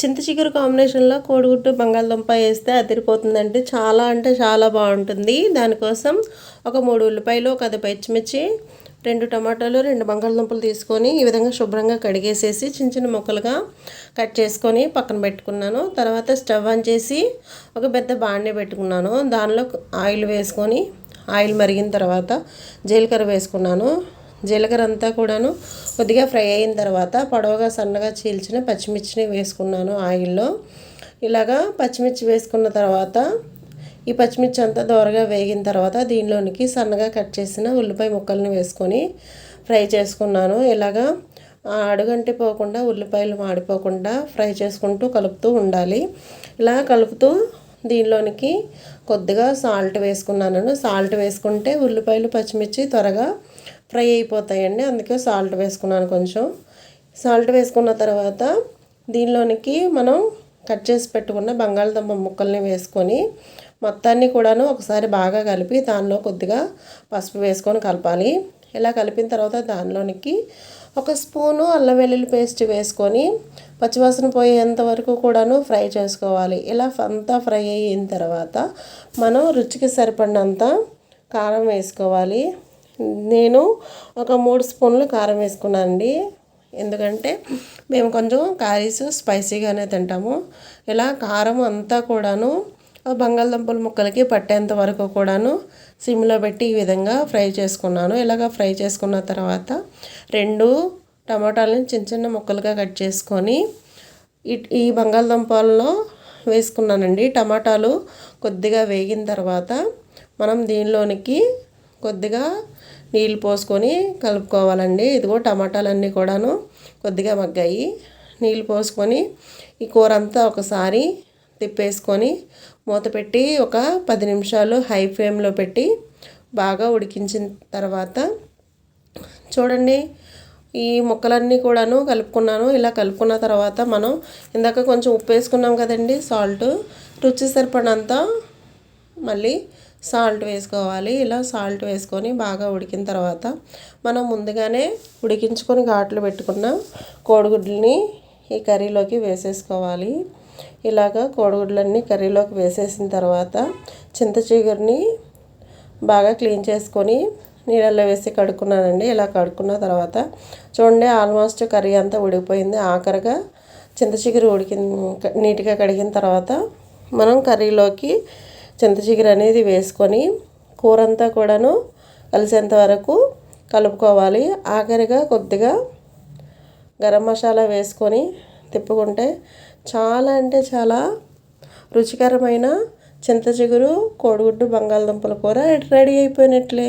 చింత చిగురు కాంబినేషన్లో కోడిగుడ్డు బంగాళదుంప వేస్తే అదిరిపోతుందంటే చాలా అంటే చాలా బాగుంటుంది. దానికోసం ఒక మూడు ఉల్లిపాయలు ఒక అది పచ్చిమిర్చి రెండు టమాటాలు రెండు బంగాళదుంపలు తీసుకొని ఈ విధంగా శుభ్రంగా కడిగేసేసి చిన్న చిన్న ముక్కలుగా కట్ చేసుకొని పక్కన పెట్టుకున్నాను. తర్వాత స్టవ్ ఆన్ చేసి ఒక పెద్ద బాండే పెట్టుకున్నాను. దానిలో ఆయిల్ వేసుకొని ఆయిల్ మరిగిన తర్వాత జీలకర్ర వేసుకున్నాను. జీలకర్ర అంతా కూడాను కొద్దిగా ఫ్రై అయిన తర్వాత పొడవుగా సన్నగా చీల్చిన పచ్చిమిర్చిని వేసుకున్నాను ఆయిల్లో. ఇలాగా పచ్చిమిర్చి వేసుకున్న తర్వాత ఈ పచ్చిమిర్చి అంతా దోరగా వేగిన తర్వాత దీనిలోనికి సన్నగా కట్ చేసిన ఉల్లిపాయ ముక్కల్ని వేసుకొని ఫ్రై చేసుకున్నాను. ఇలాగా అడుగంటి పోకుండా ఉల్లిపాయలు మాడిపోకుండా ఫ్రై చేసుకుంటూ కలుపుతూ ఉండాలి. ఇలా కలుపుతూ దీనిలోనికి కొద్దిగా సాల్ట్ వేసుకున్నాను. సాల్ట్ వేసుకుంటే ఉల్లిపాయలు పచ్చిమిర్చి త్వరగా ఫ్రై అయిపోతాయండి. అందుకే సాల్ట్ వేసుకున్నాను కొంచెం. సాల్ట్ వేసుకున్న తర్వాత దీనిలోనికి మనం కట్ చేసి పెట్టుకున్న బంగాళదుంప ముక్కల్ని వేసుకొని మొత్తాన్ని కూడాను ఒకసారి బాగా కలిపి దానిలో కొద్దిగా పసుపు వేసుకొని కలపాలి. ఇలా కలిపిన తర్వాత దానిలోనికి ఒక స్పూను అల్లం వెల్లుల్లి పేస్ట్ వేసుకొని పచ్చివాసన పోయేంత వరకు కూడాను ఫ్రై చేసుకోవాలి. ఇలా అంతా ఫ్రై అయిన తర్వాత మనం రుచికి సరిపడినంత కారం వేసుకోవాలి. నేను ఒక మూడు స్పూన్లు కారం వేసుకున్నానండి. ఎందుకంటే మేము కొంచెం కారీస్ స్పైసీగానే తింటాము. ఇలా కారం అంతా కూడాను బంగాళదుంపల ముక్కలకి పట్టేంత వరకు కూడాను సిమ్లో పెట్టి ఈ విధంగా ఫ్రై చేసుకున్నాను. ఇలాగ ఫ్రై చేసుకున్న తర్వాత రెండు టమాటాలని చిన్న చిన్న ముక్కలుగా కట్ చేసుకొని ఈ బంగాళదుంపల్లో వేసుకున్నానండి. టమాటాలు కొద్దిగా వేగిన తర్వాత మనం దీనిలోనికి కొద్దిగా నీళ్ళు పోసుకొని కలుపుకోవాలండి. ఇదిగో టమాటాలన్నీ కూడాను కొద్దిగా మగ్గాయి. నీళ్ళు పోసుకొని ఈ కూర అంతా ఒకసారి తిప్పేసుకొని మూత పెట్టి ఒక పది నిమిషాలు హై ఫ్లేమ్లో పెట్టి బాగా ఉడికించిన తర్వాత చూడండి ఈ ముక్కలన్నీ కూడాను కలుపుకున్నాను. ఇలా కలుపుకున్న తర్వాత మనం ఇందాక కొంచెం ఉప్పు వేసుకున్నాం కదండి సాల్ట్. రుచి సరిపడినంత మళ్ళీ సాల్ట్ వేసుకోవాలి. ఇలా సాల్ట్ వేసుకొని బాగా ఉడికిన తర్వాత మనం ముందుగానే ఉడికించుకొని ఘాట్లు పెట్టుకున్న కోడిగుడ్లని ఈ కర్రీలోకి వేసేసుకోవాలి. ఇలాగ కోడిగుడ్లన్నీ కర్రీలోకి వేసేసిన తర్వాత చింత చిగురిని బాగా క్లీన్ చేసుకొని నీళ్ళల్లో వేసి కడుక్కున్నానండి. ఇలా కడుక్కున్న తర్వాత చూడండి ఆల్మోస్ట్ కర్రీ అంతా ఉడికిపోయింది. ఆఖరిగా చింత చిగురు నీట్గా కడిగిన తర్వాత మనం కర్రీలోకి చింత చిగురు అనేది వేసుకొని కూర అంతా కూడాను కలిసేంత వరకు కలుపుకోవాలి. ఆఖరిగా కొద్దిగా గరం మసాలా వేసుకొని తిప్పుకుంటే చాలా అంటే చాలా రుచికరమైన చింతచిగురు కోడిగుడ్డు బంగాళదుంపల కూర రెడీ అయిపోయినట్లే.